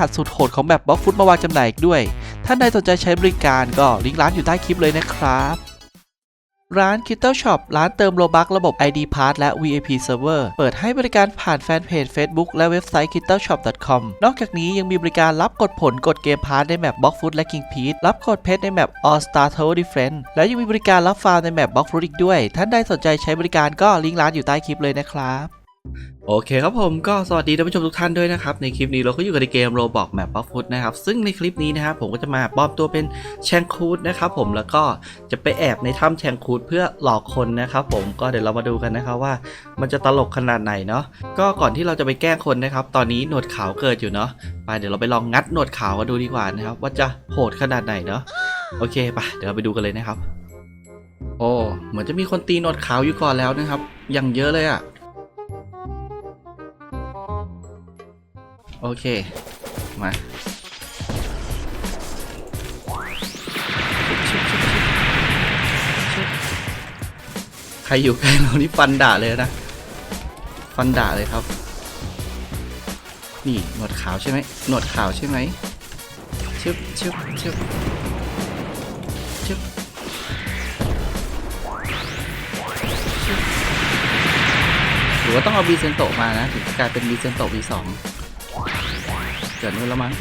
หัสสุดโหดของแบบบล็อกฟุตมาวางจำหน่ายอีกด้วย ท่านใดสนใจใช้บริการก็ลิงก์ร้านอยู่ใต้คลิปเลยนะครับร้าน k i t t l e Shop ร้านเติมโลบักระบบ ID Pass และ VIP Server เปิดให้บริการผ่านแฟนเพจ Facebook และเว็บไซต์ k i t t l e Shop com นอกจากนี้ยังมีบริการรับกดผลกดเกมพาร์ทในแมป Block Foot และ King p e t รับกดเพชรในแมป All Star Tower Defense และยังมีบริการรับฟาร์มในแมป Block Foot อีกด้วย ท่านใดสนใจใช้บริการก็ลิงก์ร้านอยู่ใต้คลิปเลยนะครับ โอเคครับผมก็สวัสดีท่านผู้ชมทุกท่านด้วยนะครับ ในคลิปนี้เราก็อยู่กันในเกม Roblox Map b u f f o o t นะครับ ซึ่งในคลิปนี้นะครับผมก็จะมาปลอมตัวเป็นแชงคูดนะครับผมแล้วก็จะไปแอบในถ้ำแชงคูดเพื่อหลอกคนนะครับผมก็เดี๋ยวเรามาดูกันนะครับว่า มันจะตลกขนาดไหนเนาะก็ก่อนที่เราจะไปแกล้งคนนะครับ ตอนนี้หนวดขาวเกิดอยู่เนาะไปเดี๋ยวเราไปลองงัดหนวดขาวกันดูดีกว่านะครับ ว่าจะโหดขนาดไหนเนาะโอเคไปเดี๋ยวเราไปดูกันเลยนะครับ โอ้เหมือนจะมีคนตีหนวดขาวอยู่ก่อนแล้วนะครับ อย่างเยอะเลยอะ โอเค มาใครอยู่ใกล้เรานี่ฟันด่าเลยนะ ฟันด่าเลยครับ นี่หนวดขาวใช่ไหมหนวดขาวใช่ไหมชึบชึบชึบชึบหรือว่าต้องเอาบีเซนโตมานะ ถึงจะกลายเป็นบีเซนโตะ V2 เกิดนู่นแล้วมั้ง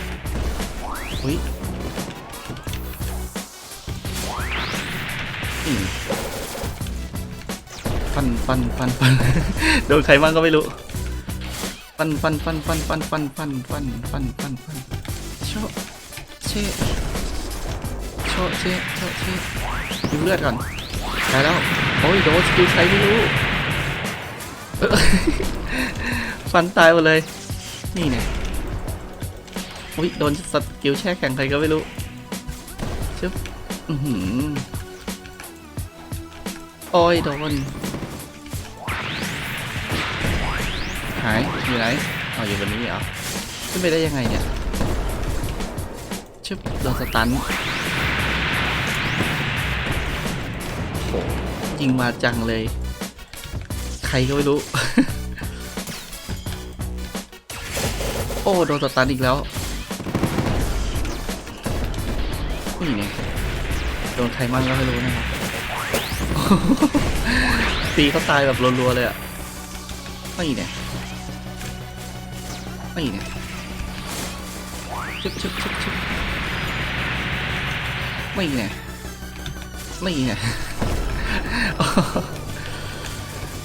อุ้ยอืมฟันฟันฟันฟันโดนใครมั่งก็ไม่รู้ฟันฟันฟันฟันฟันฟันฟันฟันฟันฟันฟันโชเชโชเชโชเชดูเลือดก่อนตายแล้ว โอ้ยโดนสกิลใครไม่รู้ฟันตายหมดเลย นี่เนี่ย อุ้ยโดนสกิลแช่แข็งใครก็ไม่รู้ชึบอือหือโอ้ยโดนหายอยู่ไหนอ๋ออยู่บนนี้เหรอขึ้นไปได้ยังไงเนี่ยชึบโดนสตันโอ้ยิงมาจังเลย ใครก็ไม่รู้ โอ้โดนสตันอีกแล้ว นี่ไงโดนใครมั่งก็ไม่รู้นะครับ ตีเขาตายแบบรัวๆเลยอะไม่เนี่ยไม่เนี่ยชึบชึบชึบชึบไม่เนี่ยไม่เนี่ย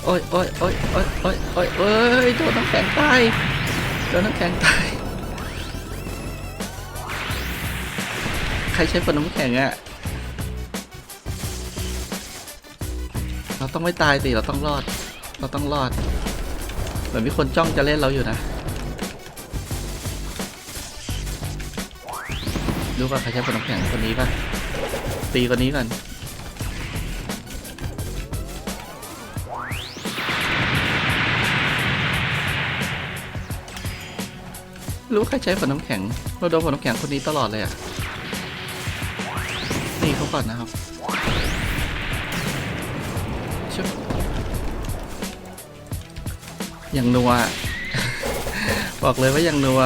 โอ้ยโอ้ยโอ้ยโอ้ยโอ้ยโอ้ยโอ้ยโดนน้ำแข็งตายโดนน้ำแข็งตาย ใครใช้ฝนน้ำแข็งอะเราต้องไม่ตายสิเราต้องรอด เราต้องรอดเหมือนมีคนจ้องจะเล่นเราอยู่นะดูว่าใครใช้ฝนน้ำแข็งคนนี้ป่ะตีคนนี้ก่อนรู้ใครใช้ฝนน้ำแข็งเราโดนฝนน้ำแข็งคนนี้ตลอดเลยอะ ตีเขาก่อนนะครับชึบอย่างนัว บอกเลยว่าอย่างนัว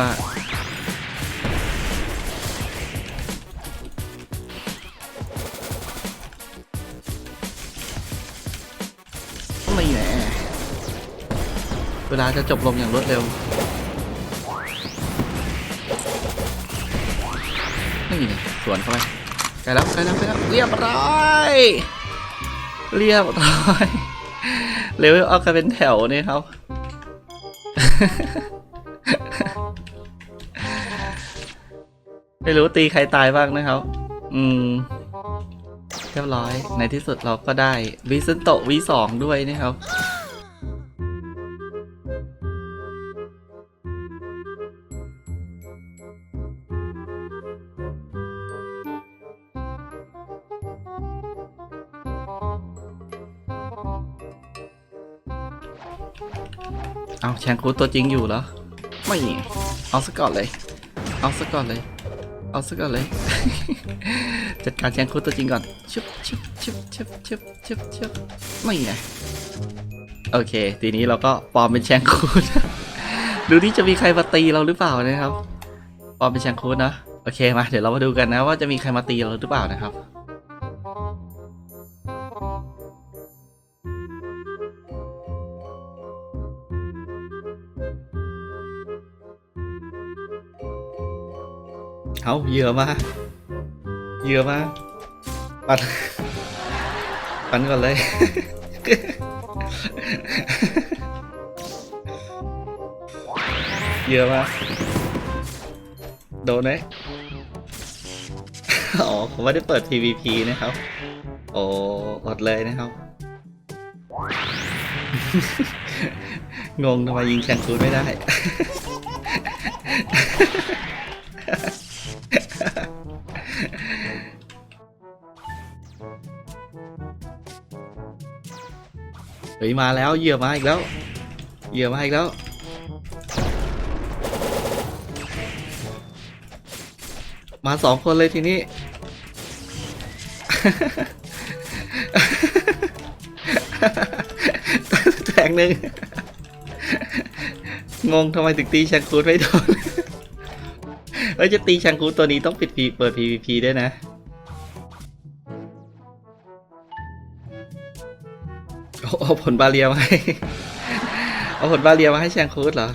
ไม่แน่เวลาจะจบลงอย่างรวดเร็วนี่ไงสวนเข้าไป ล้แล้วใกล้แล้วใกล้แล้วเรียบร้อยเรียบร้อยเลเวลเอากันเป็นแถวนี่ครับ ไม่รู้ตีใครตายบ้างนะครับ อืม เรียบร้อย ในที่สุดเราก็ได้วิซันโตวีสองด้วยนะครับ เอาแชงคูตัวจริงอยู่เหรอ ไม่เอาซะก่อนเลย เอาซะก่อนเลย เอาซะก่อนเลย จัดการแชงคูตัวจริงก่อนชุบชุบชุบชุบชุบชุบชุบไม่ไงโอเค ทีนี้เราก็ปลอมเป็นแชงคูดดูที่จะมีใครมาตีเราหรือเปล่านะครับปลอมเป็นแชงคูดนะ โอเคมา เดี๋ยวเรามาดูกันนะว่าจะมีใครมาตีเราหรือเปล่านะครับ เอาเหยื่อมาเหยื่อมาปันปันก่อนเลย เหยื่อมาโดนไหมอ๋อผมไม่ได้เปิด PVP นะครับ โอ้อดเลยนะครับ งงทำไมยิงแข่งคูดไม่ได้ ฮ้ยมาแล้วเหยื่อมาอีกแล้วเหยื่อมาอีกแล้ว มาสองคนเลยทีนี้ แทงหนึ่งงงทำไมถึงตีแชงคูดไม่โดนเอ้ยจะตีแชงคูดตัวนี้ต้องปิดพีเปิด PVP ด้วยนะ เอาผลบาเรียมาให้ เอาผลบาเรียมาให้แชงคูดเหรอ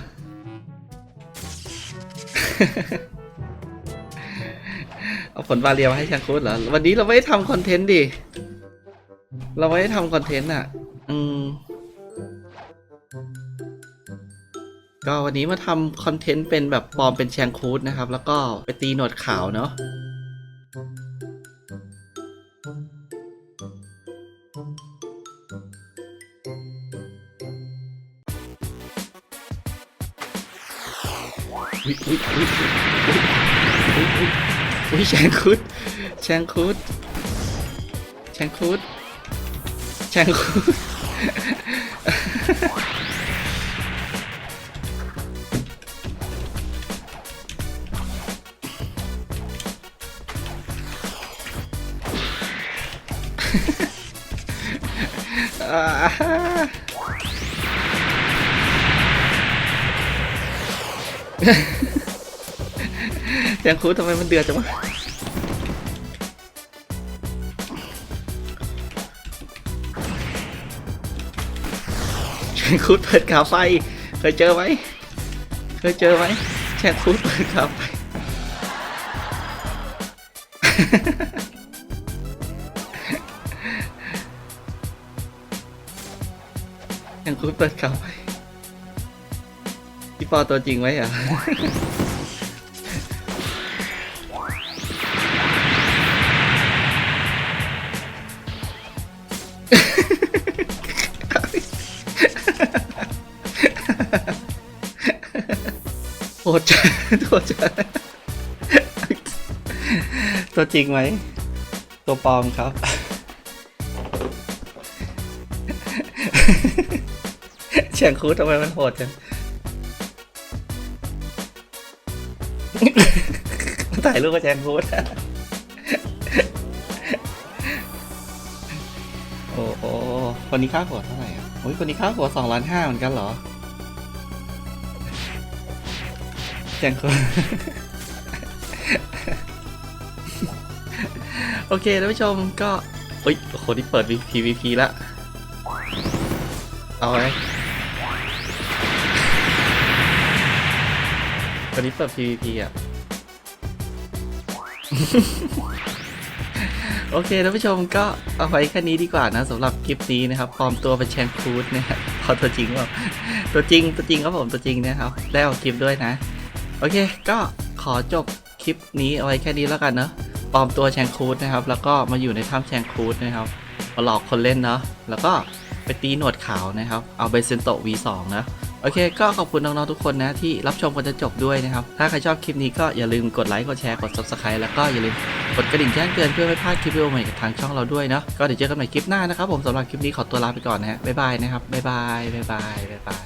เอาผลบาเรียมาให้แชงคูดเหรอ วันนี้เราไม่ได้ทำคอนเทนต์ดิ เราไม่ได้ทำคอนเทนต์อะ อืม ก็วันนี้มาทำคอนเทนต์เป็นแบบปลอมเป็นแชงคูดนะครับ แล้วก็ไปตีหนวดขาวเนาะ อุ๊ยอุ๊ยอุ๊ยอุ๊ยแชงคุดแชงคุดแชงคุดแชงคุดอ่า แชงคุดทำไมมันเดือดจังวะแชงคูดเปิดขาไฟ เคยเจอไหมเคยเจอไหมแชงคูดเปิดขาไฟแชงคูดเปิดขาไฟพี่ปอตัวจริงไหมอะ โหดจังโหดจังตัวจริงไหม ตัวปลอมครับแชงคูทำไมมันโหดจังถ่ายรูปกับแชงคูดโอ้โหคนนี้ค่าหัวเท่าไหร่อะโอ้ยคนนี้ค่าหัวสองล้านห้าเหมือนกันเหรอ แจงคนโอเคท่านผู้ชมก็เฮ้ยโอ้โหนี่เปิด PVP ละเอาไว้วันนี้เปิด PVP อะ โอเคท่านผู้ชมก็เอาไว้แค่นี้ดีกว่านะสำหรับคลิปนี้นะครับปลอมตัวเป็นแชงคูดนะครับพอตัวจริงเปล่าตัวจริงตัวจริงครับผมตัวจริงนะครับได้เอาคลิปด้วยนะ โอเค ก็ขอจบคลิปนี้เอาไว้แค่นี้แล้วกันเนอะปลอมตัวแชงคูดนะครับ แล้วก็มาอยู่ในถ้ำแชงคูดนะครับ มาหลอกคนเล่นเนาะแล้วก็ไปตีหนวดขาวนะครับ เอาไปเซนโต V2 นะโอเค ก็ขอบคุณน้องๆทุกคนนะที่รับชมกันจนจบด้วยนะครับ ถ้าใครชอบคลิปนี้ก็อย่าลืมกดไลค์กดแชร์กด subscribe แล้วก็อย่าลืมกดกระดิ่งแจ้งเตือนเพื่อไม่พลาดคลิปวิดีโอใหม่จากทางช่องเราด้วยเนาะก็เดี๋ยวเจอกันใหม่คลิปหน้านะครับผมสำหรับคลิปนี้ขอตัวลาไปก่อนนะฮะบ๊ายบายนะครับบ๊ายบายบ๊ายบายบ๊ายบาย